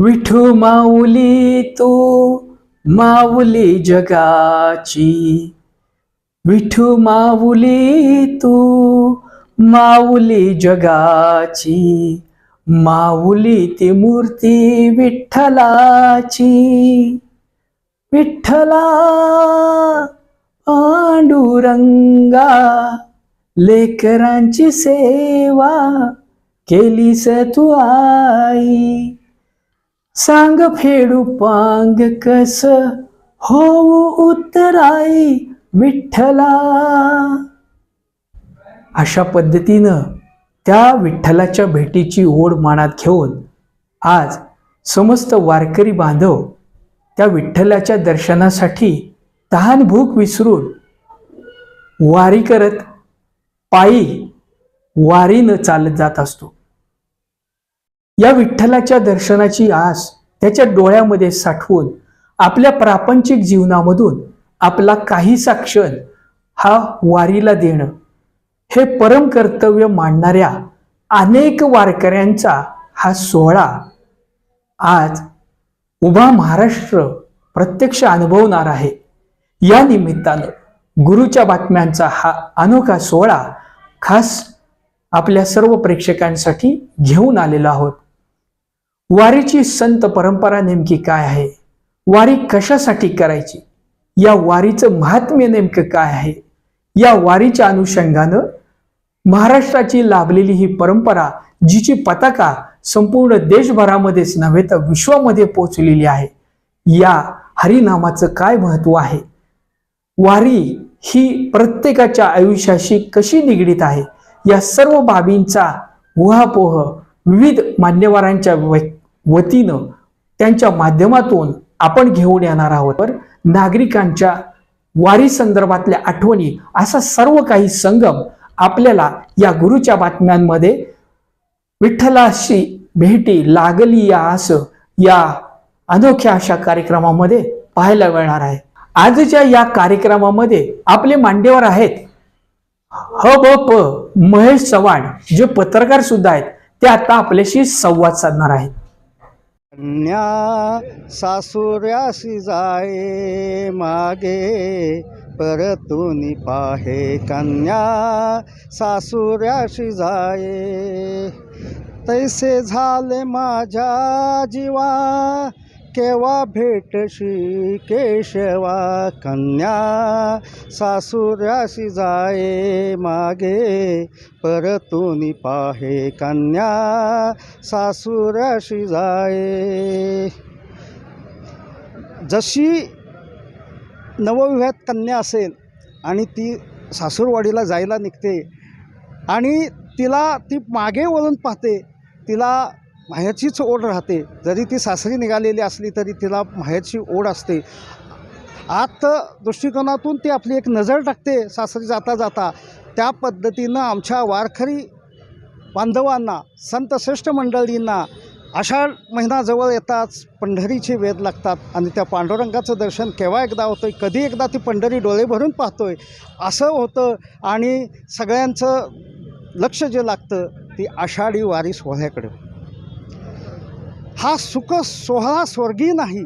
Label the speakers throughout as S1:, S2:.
S1: विठू माऊली तू माऊली जगाची. विठू माऊली तू माऊली जगाची. माऊली ती मूर्ती विठ्ठलाची. विठ्ठला पांडुरंगा लेकरांची सेवा केलीस तू आई. सांग फेडू पांग कस होऊ उत्तराई विठ्ठला. अशा पद्धतीनं त्या विठ्ठलाच्या भेटीची ओढ मानात घेऊन आज समस्त वारकरी बांधव त्या विठ्ठलाच्या दर्शनासाठी तहान भूक विसरून वारी करत पायी वारीनं चालत जात असतो. या विठ्ठलाच्या दर्शनाची आस त्याच्या डोळ्यामध्ये साठवून आपल्या प्रापंचिक जीवनामधून आपला काहीसा क्षण हा वारीला देणं. हे परम कर्तव्य मांडणाऱ्या अनेक वारकऱ्यांचा हा सोहळा आज उभा महाराष्ट्र प्रत्यक्ष अनुभवणार आहे. या निमित्तानं गुरुच्या बातम्यांचा हा अनोखा सोहळा खास आपल्या सर्व प्रेक्षकांसाठी घेऊन आलेलो आहोत. वारीची संत परंपरा नेमकी काय आहे? वारी कशासाठी करायची? या वारीचं महात्म्य नेमकं काय आहे? या वारीच्या अनुषंगानं महाराष्ट्राची लाभलेली ही परंपरा जिची पताका संपूर्ण देशभरामध्येच नव्हे तर विश्वामध्ये पोचलेली आहे. या हरिनामाचं काय महत्त्व आहे? वारी ही प्रत्येकाच्या आयुष्याशी कशी निगडीत आहे? या सर्व बाबींचा उहापोह विविध मान्यवरांच्या व्यक्ती वतीनं त्यांच्या माध्यमातून आपण घेऊन येणार आहोत. तर नागरिकांच्या वारी संदर्भातल्या आठवणी असा सर्व काही संगम आपल्याला या गुरुच्या बातम्यांमध्ये विठ्ठलाशी भेटी लागली या असं या अनोख्या अशा कार्यक्रमामध्ये पाहायला मिळणार आहे. आजच्या या कार्यक्रमामध्ये आपले मांडेवर आहेत ह ब प महेश चव्हाण जे पत्रकार सुद्धा आहेत ते आता आपल्याशी संवाद साधणार आहेत.
S2: न्या सासुऱ्यासी जाये मागे परतून पाहे कन्या सासुऱ्याशी जाये तैसे झाले माझ्या जीवा केव्हा भेटशी केशवा कन्या? सासुर्याशी जाये मागे परतून पाहे कन्या. सासुऱ्याशी जाये. जशी नवविवाहित कन्या असेल आणि ती सासूरवाडीला जायला निघते आणि तिला ती मागे वळून पाहते तिला माहेरचीच ओढ राहते. जरी ती सासरी निघालेली असली तरी तिला माहेरची ओढ असते. आत दृष्टिकोनातून ती आपली एक नजर टाकते सासरी जाता जाता. त्या पद्धतीनं आमच्या वारकरी बांधवांना संत श्रेष्ठ मंडळींना आषाढ महिना जवळ येताच पंढरीचे वेध लागतात आणि त्या पांडुरंगाचं दर्शन केव्हा एकदा होतं कधी एकदा ती पंढरी डोळे भरून पाहतो आहे असं होतं आणि सगळ्यांचं लक्ष जे लागतं ती आषाढी वारी सोहळ्याकडे. हा सुख सोहळा स्वर्गीय नाही.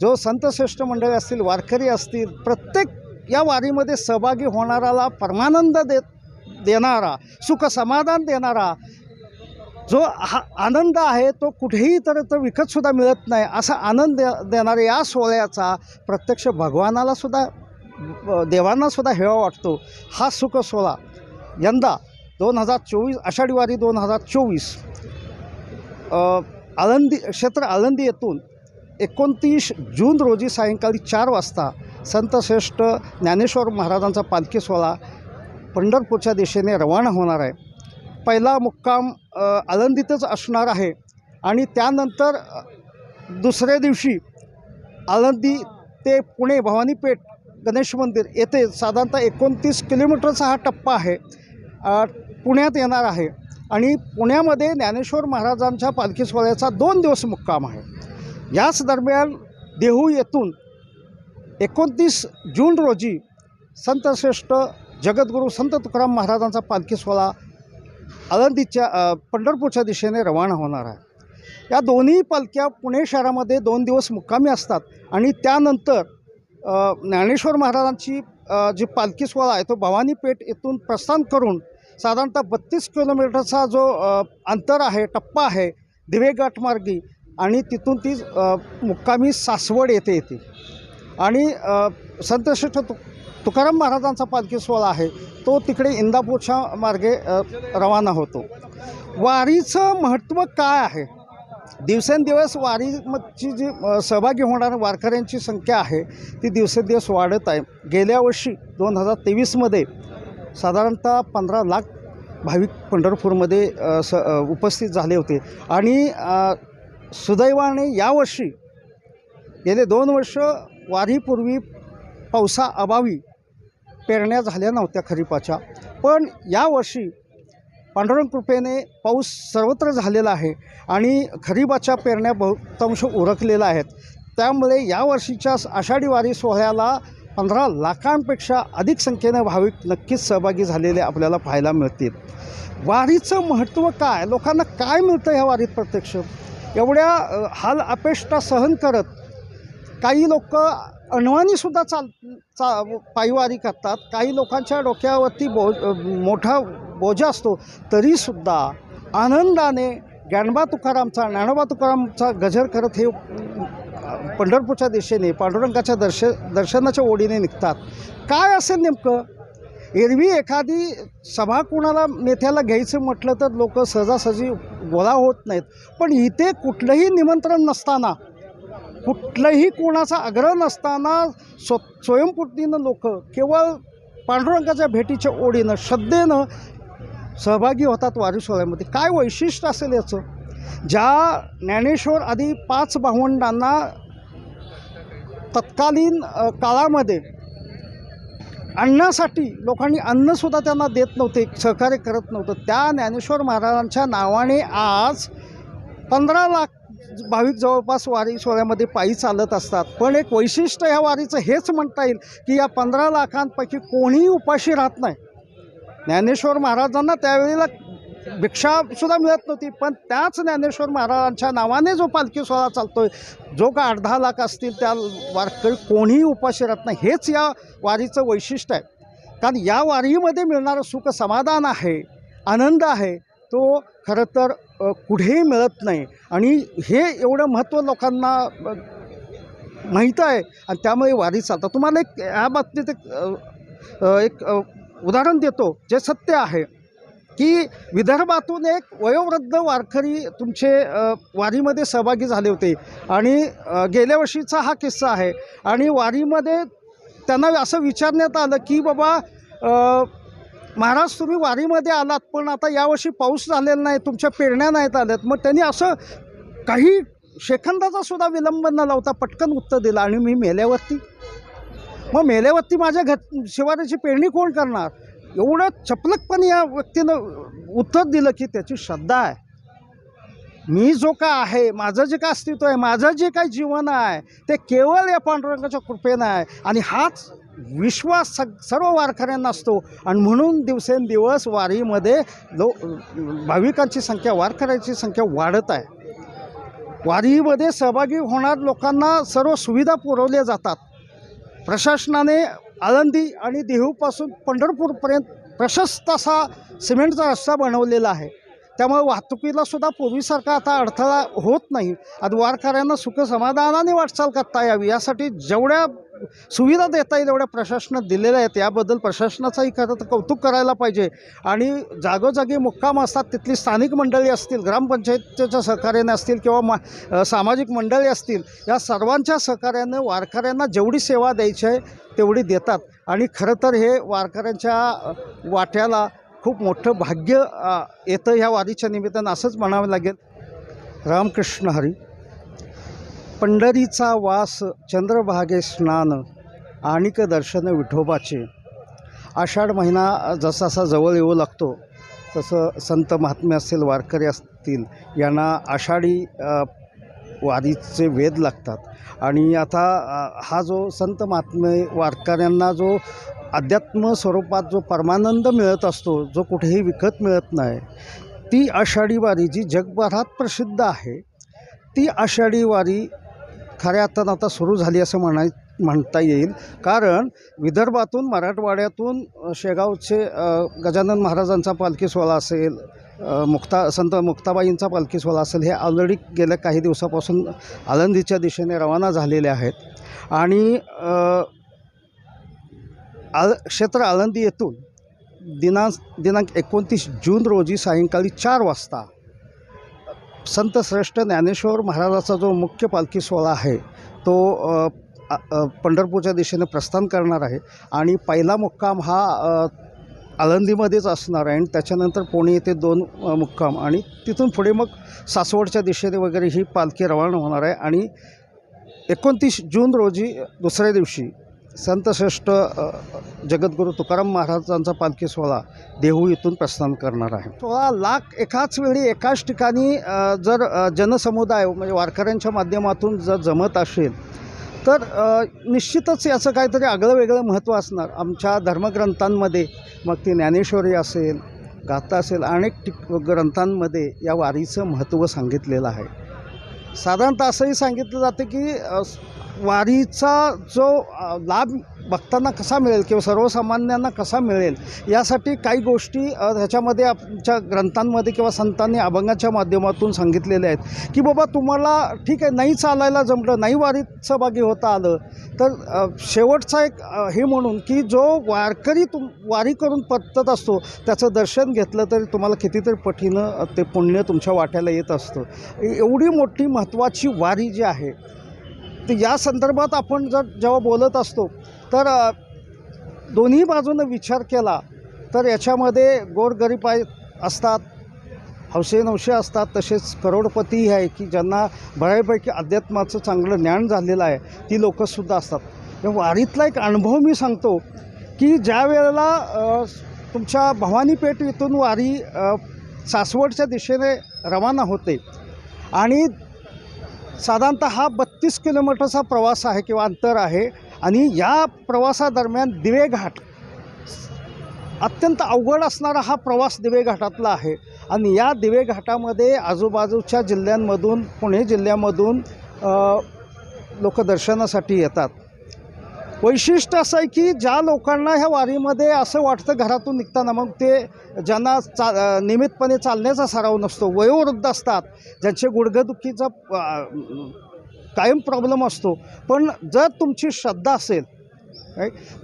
S2: जो संतश्रेष्ठ मंडळी असतील वारकरी असतील प्रत्येक या वारीमध्ये सहभागी होणाराला परमानंद देत देणारा सुख समाधान देणारा जो हा आनंद आहे तो कुठेही तर तो विकतसुद्धा मिळत नाही असा आनंद दे देणाऱ्या या सोहळ्याचा प्रत्यक्ष भगवानालासुद्धा देवांनासुद्धा हेवा वाटतो. हा सुख सोहळा यंदा दोन हजार चोवीस आषाढी वारी दोन हजार चोवीस आळंदी क्षेत्र आळंदी येथून एकोणतीस जून रोजी सायंकाळी चार वाजता संतश्रेष्ठ ज्ञानेश्वर महाराजांचा पालखी सोहळा पंढरपूरच्या दिशेने रवाना होणार आहे. पहिला मुक्काम आळंदीतच असणार आहे आणि त्यानंतर दुसऱ्या दिवशी आळंदी ते पुणे भवानीपेठ गणेश मंदिर येथे साधारणतः एकोणतीस किलोमीटरचा हा टप्पा आहे. पुण्यात येणार आहे. आणि पुण्यामध्ये ज्ञानेश्वर महाराजांच्या पालखी सोहळ्याचा दोन दिवस मुक्काम आहे. याच दरम्यान देहू येथून एकोणतीस जून रोजी संतश्रेष्ठ जगद्गुरू संत तुकाराम महाराजांचा पालखी सोहळा आळंदीच्या पंढरपूरच्या दिशेने रवाना होणार आहे. या दोन्ही पालख्या पुणे शहरामध्ये दोन दिवस मुक्कामी असतात आणि त्यानंतर ज्ञानेश्वर महाराजांची जी पालखी सोहळा आहे तो भवानी पेठ येथून प्रस्थान करून साधारणतः बत्तीस किलोमीटरचा जो अंतर आहे टप्पा आहे दिवेगाठमार्गी आणि तिथून ती मुक्कामी सासवड येथे येते. आणि संतश्रेष्ठ तु तुकाराम महाराजांचा पालखी सोहळा आहे तो तिकडे इंदापूरच्या मार्गे रवाना होतो. वारीचं महत्त्व काय आहे? दिवसेंदिवस वारीची जी सहभागी होणाऱ्या वारकऱ्यांची संख्या आहे ती दिवसेंदिवस वाढत आहे. गेल्या वर्षी दोन हजार तेवीसमध्ये साधारणतः पंधरा लाख भाविक पंढरपूरमध्ये स उपस्थित झाले होते. आणि सुदैवाने यावर्षी गेले दोन वर्ष वारीपूर्वी पावसाअभावी पेरण्या झाल्या नव्हत्या खरीपाच्या. पण यावर्षी पांडुरंग कृपेने पाऊस सर्वत्र झालेला आहे आणि खरीपाच्या पेरण्या बहुतांश उरकलेल्या आहेत. त्यामुळे यावर्षीच्या आषाढी वारी सोहळ्याला पंधरा लाखांपेक्षा अधिक संख्येनं भाविक नक्कीच सहभागी झालेले आपल्याला पाहायला मिळतील. वारीचं महत्त्व काय? लोकांना काय मिळतं ह्या वारीत प्रत्यक्ष? एवढ्या हाल अपेष्टा सहन करत काही लोक अणवानीसुद्धा चाल चा पायवारी करतात. काही लोकांच्या डोक्यावरती बो मोठा बोजा असतो. तरीसुद्धा आनंदाने ज्ञानबा तुकारामचा ज्ञानोबा तुकारामचा गजर करत हे पंढरपूरच्या दिशेने पांडुरंगाच्या दर्श दर्शनाच्या ओढीने निघतात. काय असेल नेमकं? एरवी एखादी सभा कुणाला नेत्याला घ्यायचं म्हटलं तर लोक सहजासहजी गोळा होत नाहीत. पण इथे कुठलंही निमंत्रण नसताना कुठलंही कोणाचा आग्रह नसताना स्व स्वयंपूर्तीनं लोक केवळ पांडुरंगाच्या भेटीच्या ओढीनं श्रद्धेनं सहभागी होतात वारी सोहळ्यामध्ये. काय वैशिष्ट्य असेल याचं? ज्या ज्ञानेश्वर आधी पाच भावंडांना तत्कालीन काळामध्ये अन्नासाठी लोकांनी अन्नसुद्धा त्यांना देत नव्हते सहकार्य करत नव्हतं. त्या ज्ञानेश्वर महाराजांच्या नावाने आज पंधरा लाख भाविक जवळपास वारी सोहळ्यामध्ये पायी चालत असतात. पण एक वैशिष्ट्य ह्या वारीचं हेच म्हणता येईल की या पंधरा लाखांपैकी कोणीही उपाशी राहत नाही. ज्ञानेश्वर महाराजांना त्यावेळेला भिक्षासुद्धा मिळत नव्हती. पण त्याच ज्ञानेश्वर महाराजांच्या नावाने जो पालखी सोहळा चालतोय जो का अर्धा लाख असतील त्या वारकरी कोणीही उपाशी राहत नाही. हेच या वारीचं वैशिष्ट्य आहे. कारण या वारीमध्ये मिळणारं सुख समाधान आहे आनंद आहे. तो खरं तर कुठेही मिळत नाही. आणि हे एवढं महत्त्व लोकांना माहीत आहे आणि त्यामुळे वारी चालतात तुम्हाला एक ह्या बाबतीत एक एक उदाहरण देतो जे सत्य आहे. की विदर्भातून एक वयोवृद्ध वारकरी तुमचे वारीमध्ये सहभागी झाले होते. आणि गेल्या वर्षीचा हा किस्सा आहे. आणि वारीमध्ये त्यांना असं विचारण्यात आलं की बाबा महाराज तुम्ही वारीमध्ये आलात पण आता यावर्षी पाऊस झालेला नाही तुमच्या पेरण्या नाहीत आल्यात. मग त्यांनी असं काही शेखंदाचा सुद्धा विलंब न लावता पटकन उत्तर दिलं आणि मी मेल्यावरती. मग मेल्यावरती माझ्या घर शिवाराची पेरणी कोण करणार? एवढं चपलकपणे या व्यक्तीनं उत्तर दिलं की त्याची श्रद्धा आहे. मी जो का आहे माझं जे काय अस्तित्व आहे माझं जे काही जीवन आहे ते केवळ या पांडुरंगाच्या कृपेनं आहे. आणि हाच विश्वास सग सर्व वारकऱ्यांना असतो. आणि म्हणून दिवसेंदिवस वारीमध्ये लो भाविकांची संख्या वारकऱ्यांची संख्या वाढत आहे. वारीमध्ये सहभागी होणार लोकांना सर्व सुविधा पुरवल्या जातात. प्रशासनाने आळंदी आणि देहूपासून पंढरपूरपर्यंत प्रशस्त असा सिमेंटचा रस्ता बनवलेला आहे. त्यामुळे वाहतुकीला सुद्धा पूर्वीसारखा आता अडथळा होत नाही. आणि वारकऱ्यांना सुख समाधानाने वाटचाल करता यावी यासाठी जेवढ्या सुविधा देता येईल एवढ्या प्रशासनात दिलेल्या आहेत याबद्दल प्रशासनाचंही खरं तर कौतुक करायला पाहिजे. आणि जागोजागी मुक्काम असतात तिथली स्थानिक मंडळी असतील ग्रामपंचायतीच्या सहकार्याने असतील किंवा मा सामाजिक मंडळी असतील या सर्वांच्या सहकार्याने वारकऱ्यांना जेवढी सेवा द्यायची आहे तेवढी देतात. आणि खरं तर हे वारकऱ्यांच्या वाट्याला खूप मोठं भाग्य येतं ह्या वारीच्या निमित्तानं असंच म्हणावं लागेल. रामकृष्ण हरी. पंढरीचा वास चंद्रभागे स्नान आणिक दर्शन विठोबाचे. आषाढ महिना जसा जवळ येऊ लागतो तसं संत महात्मे असतील वारकरी असतील यांना आषाढी वारीचे वेध लागतात. आणि आता हा जो संत महात्मे वारकऱ्यांना जो अध्यात्म स्वरूपात जो परमानंद मिळत असतो जो कुठेही विकत मिळत नाही ती आषाढी वारी जी जगभरात प्रसिद्ध आहे ती आषाढी वारी खऱ्या अर्थानं आता सुरू झाली असं म्हणाय म्हणता येईल. कारण विदर्भातून मराठवाड्यातून शेगावचे गजानन महाराजांचा पालखी सोहळा असेल मुक्ता संत मुक्ताबाईंचा पालखी सोहळा असेल हे ऑलरेडी गेल्या काही दिवसापासून आळंदीच्या दिशेने रवाना झालेले आहेत. आणि आळ क्षेत्र आळंदी येथून दिनांक दिनांक एकोणतीस जून रोजी सायंकाळी चार वाजता संत श्रेष्ठ ज्ञानेश्वर महाराजाचा जो मुख्य पालखी सोहळा आहे तो पंढरपूरच्या दिशेने प्रस्थान करणार आहे आणि पहिला मुक्काम हा आळंदीमध्येच असणार आहे आणि त्याच्यानंतर पुणे येथे दोन मुक्काम आणि तिथून पुढे मग सासवडच्या दिशेने वगैरे ही पालखी रवाना होणार आहे आणि एकोणतीस जून रोजी दुसऱ्या दिवशी संतश्रेष्ठ अ, जगद्गुरू तुकाराम महाराजांचा पालखी सोहळा देहू इथून प्रस्थान करणार आहे. सोळा लाख एकाच वेळी एकाच ठिकाणी जर जनसमुदाय म्हणजे वारकऱ्यांच्या माध्यमातून जर जमत असेल तर निश्चितच याचं काहीतरी आगळं वेगळं महत्त्व असणार. आमच्या धर्मग्रंथांमध्ये मग ती ज्ञानेश्वरी असेल गाथा असेल अनेक ग्रंथांमध्ये या वारीचं महत्त्व सांगितलेलं आहे. साधारणतः असंही सांगितलं जातं की वारीचा जो लाभ भक्तांना कसा मिळेल किंवा सर्वसामान्यांना कसा मिळेल यासाठी काही गोष्टी ह्याच्यामध्ये आमच्या ग्रंथांमध्ये किंवा संतांनी अभंगाच्या माध्यमातून सांगितलेल्या आहेत की बाबा तुम्हाला ठीक आहे नाही चालायला जमलं नाही वारीत सहभागी होता आलं तर शेवटचा एक हे म्हणून की जो वारकरी तुम वारी करून परतत असतो त्याचं दर्शन घेतलं तरी तुम्हाला कितीतरी पटीनं ते पुण्य तुमच्या वाट्याला येत असतं. एवढी मोठी महत्त्वाची वारी जी आहे तर या संदर्भात आपण जर जेव्हा बोलत असतो तर दोन्ही बाजूनं विचार केला तर याच्यामध्ये गोरगरीब आहे असतात हौसे नवशे असतात तसेच करोडपतीही आहे की ज्यांना बऱ्यापैकी अध्यात्माचं चांगलं ज्ञान झालेलं आहे ती लोकंसुद्धा असतात. वारीतला एक अनुभव मी सांगतो की ज्या वेळेला तुमच्या भवानीपेठ इथून वारी सासवडच्या दिशेने रवाना होते आणि साधारणतः हा बत्तीस किलोमीटरचा प्रवास आहे किंवा अंतर आहे. आणि या प्रवासादरम्यान दिवे घाट अत्यंत अवघड असणारा हा प्रवास दिवे घाटातला आहे. आणि या दिवे घाटामध्ये आजूबाजूच्या जिल्ह्यांमधून पुणे जिल्ह्यामधून लोक दर्शनासाठी येतात. वैशिष्ट्य असं आहे की ज्या लोकांना ह्या वारीमध्ये असं वाटतं घरातून निघताना मग ते ज्यांना चा नियमितपणे चालण्याचा सराव नसतो वयोवृद्ध असतात ज्यांचे गुडघेदुखीचा कायम प्रॉब्लेम असतो. पण जर तुमची श्रद्धा असेल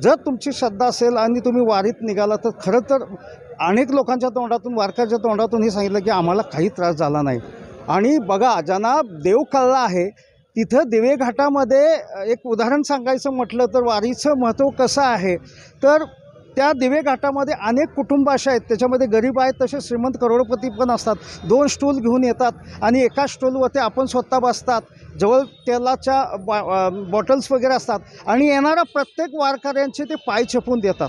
S2: जर तुमची श्रद्धा असेल आणि तुम्ही वारीत निघाला तर खरं तर अनेक लोकांच्या तोंडातून वारकऱ्याच्या तोंडातून हे सांगितलं की आम्हाला काही त्रास झाला नाही. आणि बघा ज्यांना देव कळला आहे तिथं दिवे घाटामध्ये एक उदाहरण सांगायचं म्हटलं तर वारीचं महत्त्व कसं आहे? तर त्या दिवे घाटामध्ये अनेक कुटुंब असे आहेत त्याच्यामध्ये गरीब आहेत तसे श्रीमंत करोडपती पण असतात. दोन स्टूल घेऊन येतात आणि एका स्टूलवरती आपण स्वतः बसतात. जवळ तेलाच्या बॉ बॉटल्स वगैरे असतात आणि येणाऱ्या प्रत्येक वारकऱ्यांचे ते पाय छपून देतात.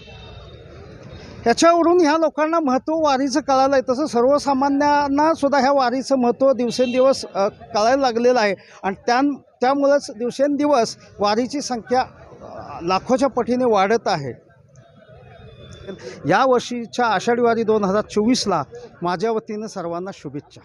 S2: याच्यावरून ह्या लोकांना महत्त्व वारीचं कळालं आहे. तसं सर्वसामान्यांना सुद्धा ह्या वारीचं महत्त्व दिवसेंदिवस कळायला लागलेलं आहे. आणि त्या त्यामुळंच दिवसेंदिवस वारीची संख्या लाखोच्या पटीने वाढत आहे. या वर्षीच्या आषाढी वारी दोन हजार चोवीसला माझ्या वतीनं सर्वांना शुभेच्छा.